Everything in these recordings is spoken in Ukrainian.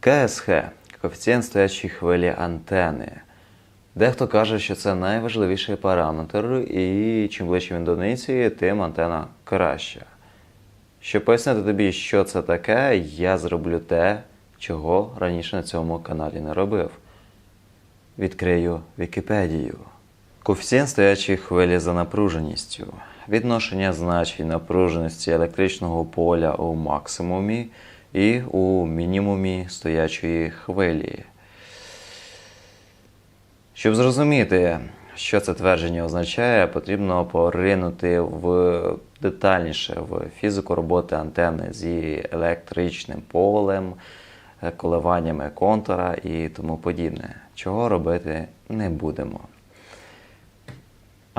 КСХ коефіцієнт стоячої хвилі антени. Дехто каже, що це найважливіший параметр, і чим ближче він до одиниці, тим антена краща. Щоб пояснити тобі, що це таке, я зроблю те, чого раніше на цьому каналі не робив. Відкрию Вікіпедію. Коефіцієнт стоячої хвилі за напруженістю. Відношення значень напруженості електричного поля у максимумі і у мінімумі стоячої хвилі. Щоб зрозуміти, що це твердження означає, потрібно поринути в детальніше в фізику роботи антени з електричним полем, коливаннями контура і тому подібне, чого робити не будемо.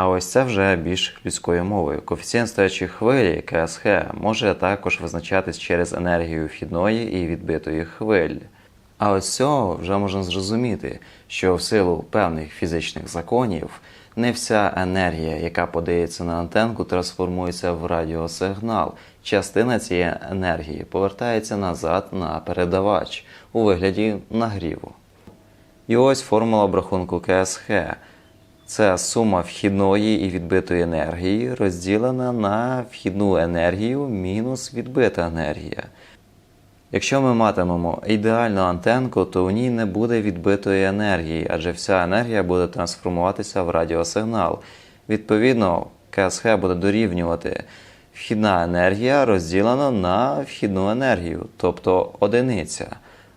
А ось це вже більш людською мовою. Коефіцієнт стоячої хвилі КСХ може також визначатись через енергію вхідної і відбитої хвиль. А ось цього вже можна зрозуміти, що в силу певних фізичних законів не вся енергія, яка подається на антенку, трансформується в радіосигнал. Частина цієї енергії повертається назад на передавач у вигляді нагріву. І ось формула обрахунку КСХ. Це сума вхідної і відбитої енергії розділена на вхідну енергію мінус відбита енергія. Якщо ми матимемо ідеальну антенку, то в ній не буде відбитої енергії, адже вся енергія буде трансформуватися в радіосигнал. Відповідно, КСХ буде дорівнювати вхідна енергія розділена на вхідну енергію, тобто одиниця.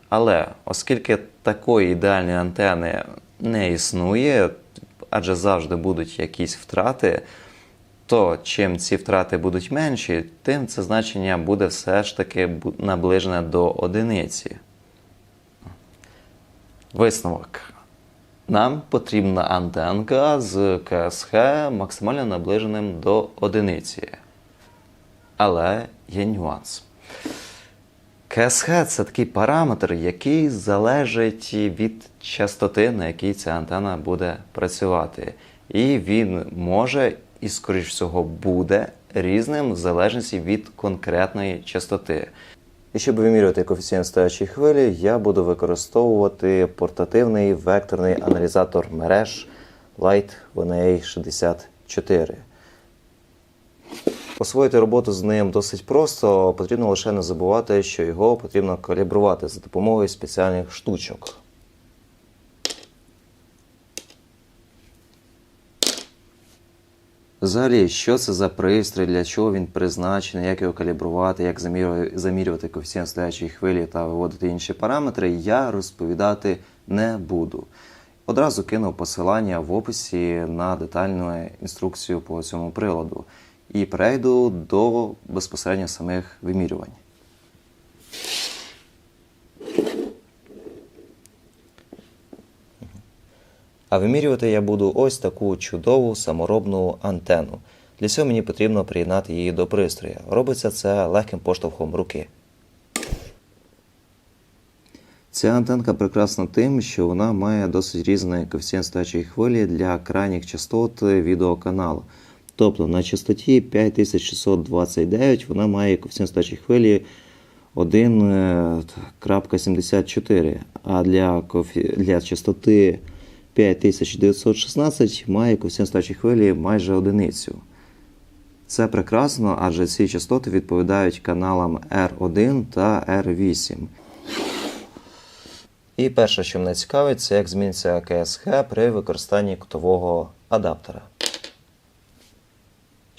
Але оскільки такої ідеальної антени не існує, адже завжди будуть якісь втрати, то чим ці втрати будуть менші, тим це значення буде все ж таки наближене до одиниці. Висновок. Нам потрібна антенка з КСХ максимально наближеним до одиниці. Але є нюанс. КСХ це такий параметр, який залежить від частоти, на якій ця антена буде працювати. І він може і, скоріш всього, буде різним в залежності від конкретної частоти. І щоб вимірювати коефіцієнт стоячої хвилі, я буду використовувати портативний векторний аналізатор мереж Light VNA 64. Освоїти роботу з ним досить просто, потрібно лише не забувати, що його потрібно калібрувати за допомогою спеціальних штучок. Взагалі, що це за пристрій, для чого він призначений, як його калібрувати, як замірювати коефіцієнт стоячої хвилі та виводити інші параметри, я розповідати не буду. Одразу кинув посилання в описі на детальну інструкцію по цьому приладу і перейду до безпосередньо самих вимірювань. А вимірювати я буду ось таку чудову саморобну антенну. Для цього мені потрібно приєднати її до пристрою. Робиться це легким поштовхом руки. Ця антенка прекрасна тим, що вона має досить різний коефіцієнт стоячої хвилі для крайніх частот відеоканалу. Тобто на частоті 5629 вона має коефіцієнт стоячої хвилі 1.74, а для, коефі... для частоти 5916 має коефіцієнт стоячої хвилі майже одиницю. Це прекрасно, адже ці частоти відповідають каналам R1 та R8. І перше, що мене цікавить, це як зміниться КСХ при використанні кутового адаптера.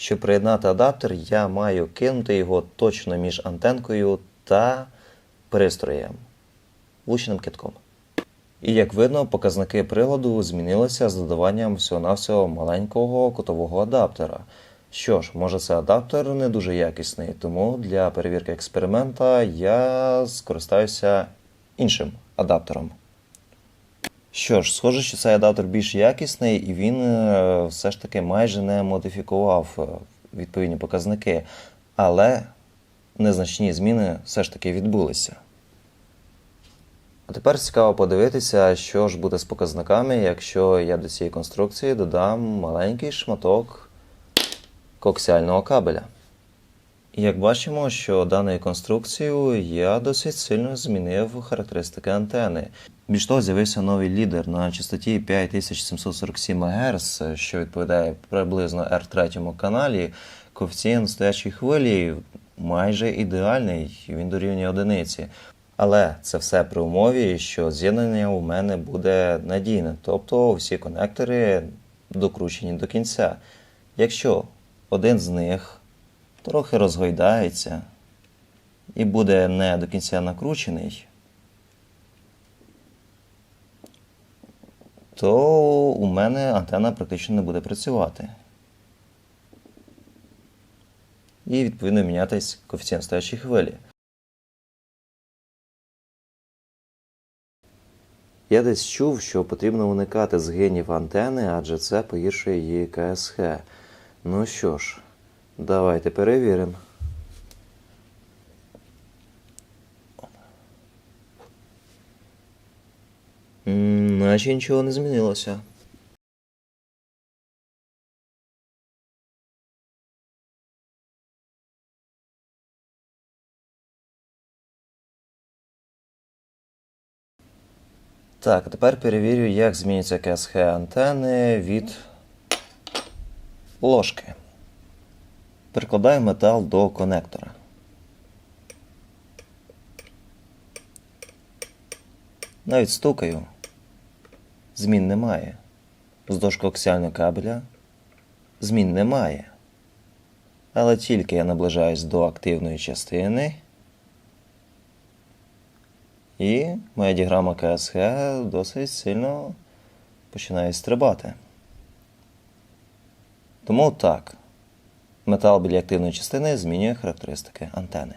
Щоб приєднати адаптер, я маю кинути його точно між антенкою та пристроєм влучним китком. І як видно, показники приладу змінилися з додаванням всього-навсього маленького кутового адаптера. Що ж, може це адаптер не дуже якісний, тому для перевірки експеримента я скористаюся іншим адаптером. Що ж, схоже, що цей адаптер більш якісний, і він е, все ж таки майже не модифікував е, відповідні показники, але незначні зміни все ж таки відбулися. А тепер цікаво подивитися, що ж буде з показниками, якщо я до цієї конструкції додам маленький шматок коаксіального кабеля. Як бачимо, що даною конструкцією я досить сильно змінив характеристики антени. Більш того, з'явився новий лідер на частоті 5747 МГц, що відповідає приблизно R3 каналі. Коефіцієнт стоячої хвилі майже ідеальний, він дорівнює одиниці. Але це все при умові, що з'єднання у мене буде надійне, тобто всі конектори докручені до кінця. Якщо один з них трохи розгойдається і буде не до кінця накручений, то у мене антена практично не буде працювати. І відповідно мінятись коефіцієнт стоячої хвилі. Я десь чув, що потрібно уникати згинів антени, адже це погіршує її КСХ. Ну що ж, давайте перевіримо. Наче нічого не змінилося. Так, тепер перевірю, як змінюється КСХ антени від ложки. Прикладаю метал до конектора. Навіть стукаю. Змін немає. Вздовж коаксіального кабеля змін немає. Але тільки я наближаюсь до активної частини. І моя діаграма КСХ досить сильно починає стрибати. Тому так, метал біля активної частини змінює характеристики антени.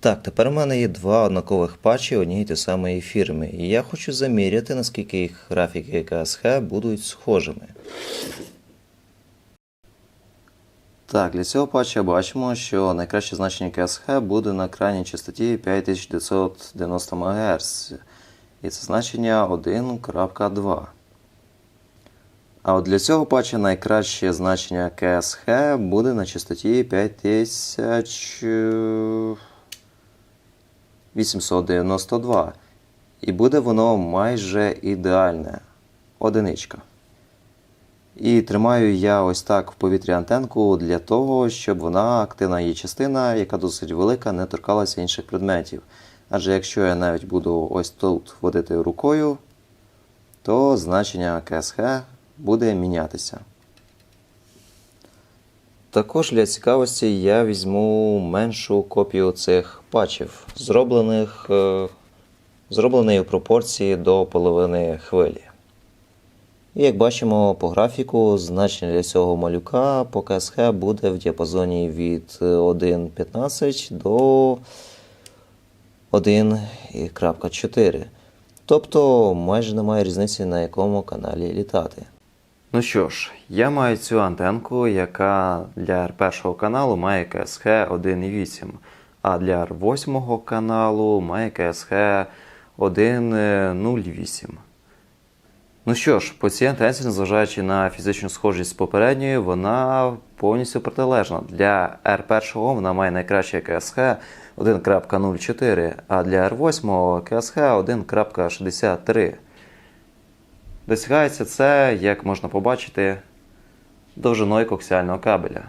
Так, тепер у мене є два однакових патчі однієї ті самої фірми, і я хочу заміряти, наскільки їх графіки КСХ будуть схожими. Так, для цього патча бачимо, що найкраще значення КСХ буде на крайній частоті 5990 МГц. І це значення 1.2. А от для цього патча найкраще значення КСХ буде на частоті 5892. І буде воно майже ідеальне. Одиничка. І тримаю я ось так в повітрі антенку для того, щоб вона, активна її частина, яка досить велика, не торкалася інших предметів. Адже якщо я навіть буду ось тут водити рукою, то значення КСХ буде мінятися. Також для цікавості я візьму меншу копію цих патчів, зроблених, е, зробленої в пропорції до половини хвилі. І як бачимо по графіку, значення для цього малюка по КСХ буде в діапазоні від 1.15 до 1.4. Тобто майже немає різниці на якому каналі літати. Ну що ж, я маю цю антенку, яка для R1 каналу має КСХ 1.8, а для R8 каналу має КСХ 1.08. Ну що ж, по цій антенці, незважаючи на фізичну схожість з попередньою, вона повністю протилежна. Для R1 вона має найкраще КСХ 1.04, а для R8 КСХ 1.63. Досягається це, як можна побачити, довжиною коаксіального кабеля.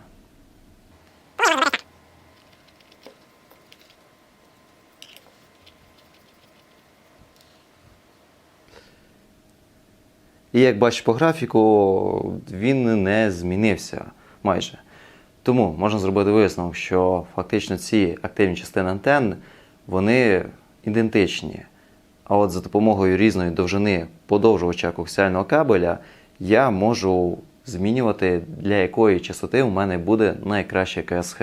І як бачиш по графіку, він не змінився майже. Тому можна зробити висновок, що фактично ці активні частини антенн вони ідентичні. А от за допомогою різної довжини подовжувача коаксіального кабеля я можу змінювати, для якої частоти у мене буде найкраще КСХ.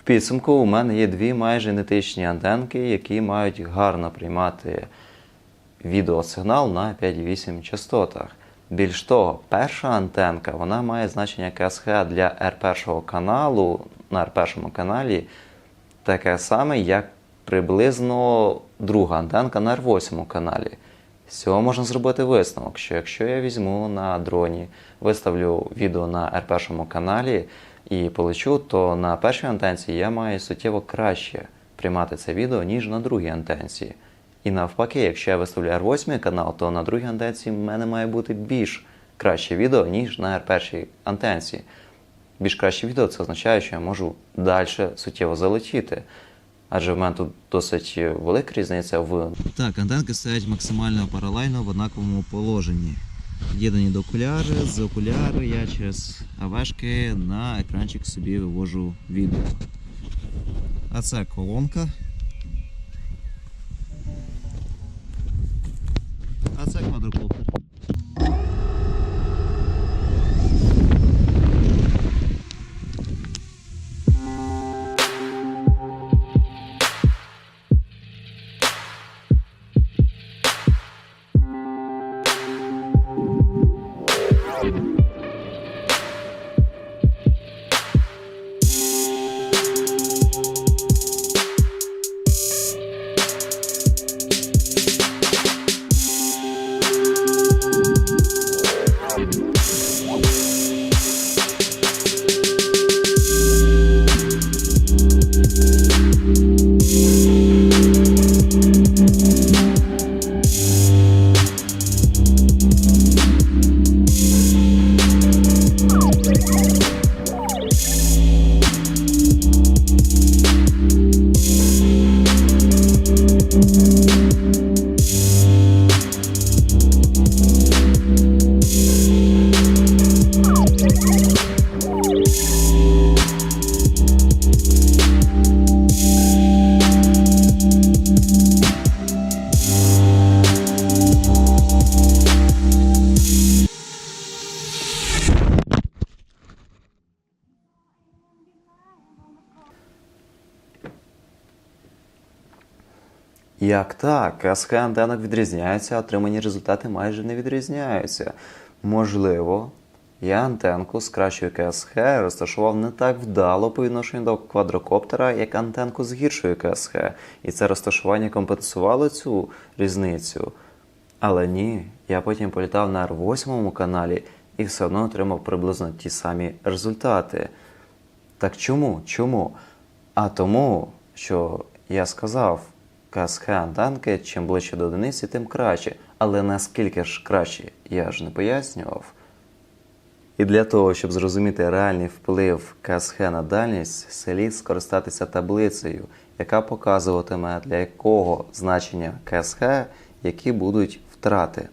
В підсумку у мене є дві майже ідентичні антенки, які мають гарно приймати відеосигнал на 5,8 частотах. Більш того, перша антенка вона має значення КСХ для R1 каналу на R1 каналі таке саме, як приблизно друга антенка на R8 каналі. З цього можна зробити висновок, що якщо я візьму на дроні, виставлю відео на R1 каналі і полечу, то на першій антенці я маю суттєво краще приймати це відео, ніж на другій антенці. І навпаки, якщо я виставляю R8 канал, то на другій антенці в мене має бути більш краще відео, ніж на R1 антенці. Більш краще відео це означає, що я можу далі суттєво залетіти. Адже в мене тут досить велика різниця в Так, антенки стоять максимально паралельно в однаковому положенні. Єднані до окуляри, з окуляру я через АВшки на екранчик собі вивожу відео. А це колонка. А це квадрокоптер. Як так? СХ антенок відрізняються, а отримані результати майже не відрізняються. Можливо, я антенку з кращою КСХ розташував не так вдало по відношенню до квадрокоптера, як антенку з гіршою КСХ, і це розташування компенсувало цю різницю. Але ні, я потім політав на R8 каналі і все одно отримав приблизно ті самі результати. Так чому? Чому? А тому, що я сказав, КСХ антенки, чим ближче до одиниці, тим краще. Але наскільки ж краще, я ж не пояснював. І для того, щоб зрозуміти реальний вплив КСХ на дальність, слід скористатися таблицею, яка показуватиме для якого значення КСХ, які будуть втрати.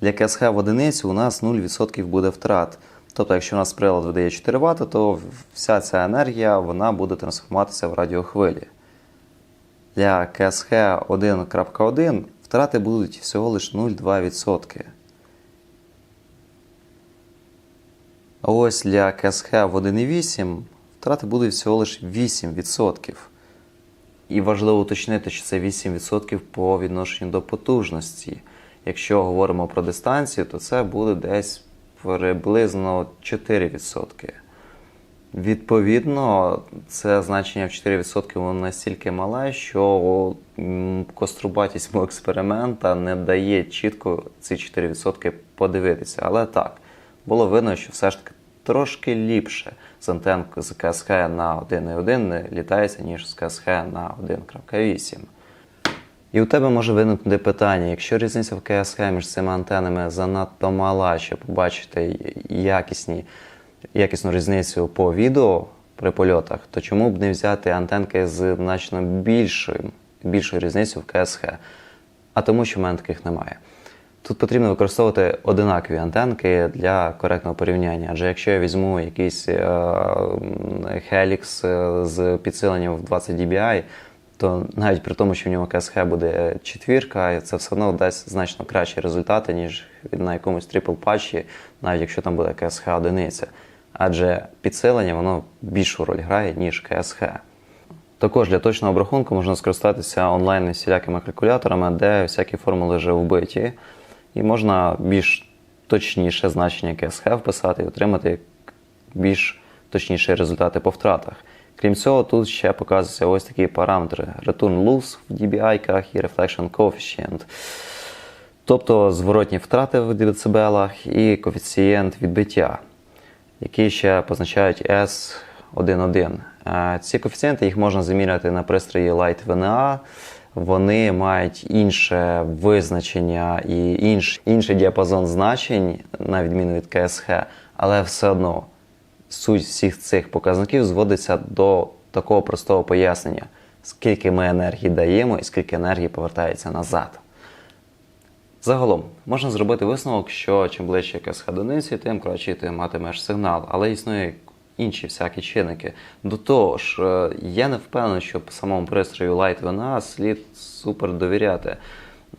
Для КСХ в одиницю у нас 0% буде втрат. Тобто, якщо у нас прилад видає 4 Вт, то вся ця енергія вона буде трансформуватися в радіохвилі. Для КСХ 1.1 втрати будуть всього лише 0,2%. А ось для КСХ в 1.8 втрати будуть всього лише 8%. І важливо уточнити, що це 8% по відношенню до потужності. Якщо говоримо про дистанцію, то це буде десь приблизно 4%. Відповідно, це значення в 4% воно настільки мале, що кострубатість мого експеримента не дає чітко ці 4% подивитися. Але так, було видно, що все ж таки трошки ліпше з антенкою з КСХ на 1.1 літається, ніж з КСХ на 1.8. І у тебе може виникнути питання, якщо різниця в КСХ між цими антенами занадто мала, щоб побачити якісні, якісну різницю по відео при польотах, то чому б не взяти антенки з значно більшою, більшою різницею в КСХ? А тому, що в мене таких немає. Тут потрібно використовувати одинакові антенки для коректного порівняння. Адже якщо я візьму якийсь е, Helix е, з підсиленням в 20 dBi, то навіть при тому, що в ньому КСХ буде четвірка, це все одно дасть значно кращі результати, ніж на якомусь трипл патчі, навіть якщо там буде КСХ одиниця. Адже підсилення воно більшу роль грає, ніж КСХ. Також для точного обрахунку можна скористатися онлайн всілякими калькуляторами, де всякі формули вже вбиті, і можна більш точніше значення КСХ вписати і отримати більш точніші результати по втратах. Крім цього, тут ще показуються ось такі параметри: Return loss в DBI і Reflection Coefficient. Тобто зворотні втрати в децибелах і коефіцієнт відбиття. які ще позначають S11. Е, Ці коефіцієнти їх можна заміряти на пристрої Light VNA. Вони мають інше визначення і інш, інший діапазон значень, на відміну від КСХ, але все одно суть всіх цих показників зводиться до такого простого пояснення, скільки ми енергії даємо і скільки енергії повертається назад. Загалом можна зробити висновок, що чим ближче до одиниці, тим краще ти матимеш сигнал, але існує інші всякі чинники. До того ж, е, я не впевнений, що по самому пристрою Light VNA слід супер довіряти.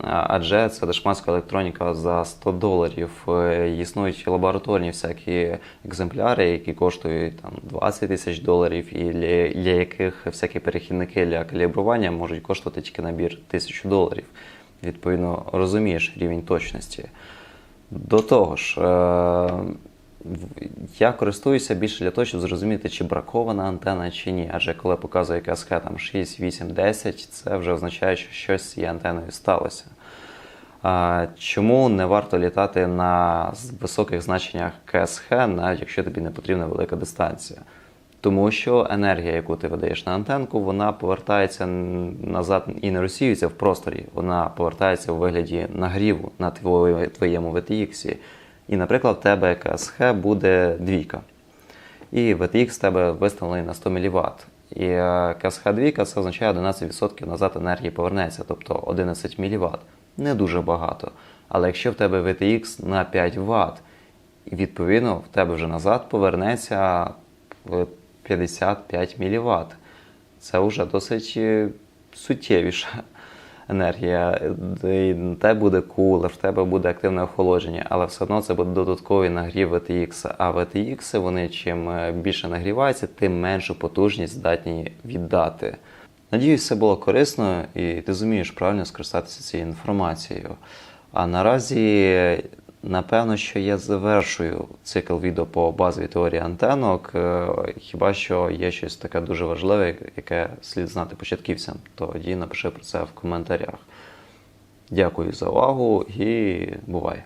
Адже це дешманська електроніка за 100 доларів. Е, Існують лабораторні всякі екземпляри, які коштують там 20 тисяч доларів, і для, для яких всякі перехідники для калібрування можуть коштувати тільки набір тисячу доларів. Відповідно, розумієш рівень точності. До того ж, е, я користуюся більше для того, щоб зрозуміти, чи бракована антена, чи ні. Адже коли показує КСХ там 6, 8, 10, це вже означає, що щось з цією антеною сталося. Чому не варто літати на високих значеннях КСХ, навіть якщо тобі не потрібна велика дистанція? Тому що енергія, яку ти видаєш на антенку, вона повертається назад і не розсіюється в просторі, вона повертається у вигляді нагріву на твоє- твоєму VTX. І, наприклад, в тебе КСХ буде двійка. І VTX в тебе виставлений на 100 мВт. І е, КСХ 2 це означає 11% назад енергії повернеться, тобто 11 мВт. Не дуже багато. Але якщо в тебе VTX на 5 Вт, відповідно в тебе вже назад повернеться е, 55 мВт. Це вже досить е, суттєвіша енергія. І те буде кулер, в тебе буде активне охолодження, але все одно це буде додатковий нагрів VTX. А VTX, вони чим е, більше нагріваються, тим меншу потужність здатні віддати. Надіюсь, це було корисно і ти зумієш правильно скористатися цією інформацією. А наразі, напевно, що я завершую цикл відео по базовій теорії антенок. Е, Хіба що є щось таке дуже важливе, яке слід знати початківцям, тоді напиши про це в коментарях. Дякую за увагу і бувай!